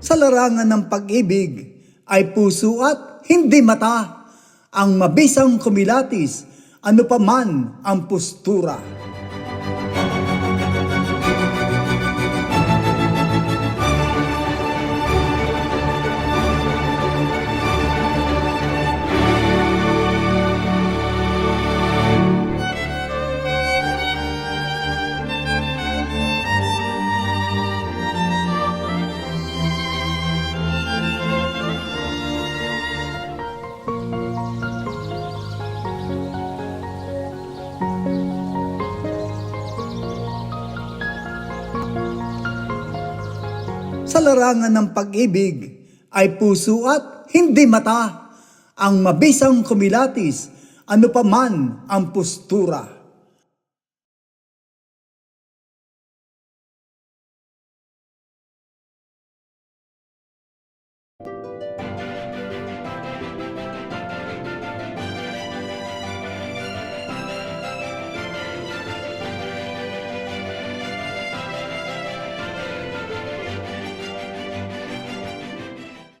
Sa larangan ng pag-ibig ay puso at hindi mata. Ang mabisang kumilatis, ano pa man ang postura. Sa larangan ng pag-ibig ay puso at hindi mata. Ang mabisang kumilatis, ano pa man ang postura.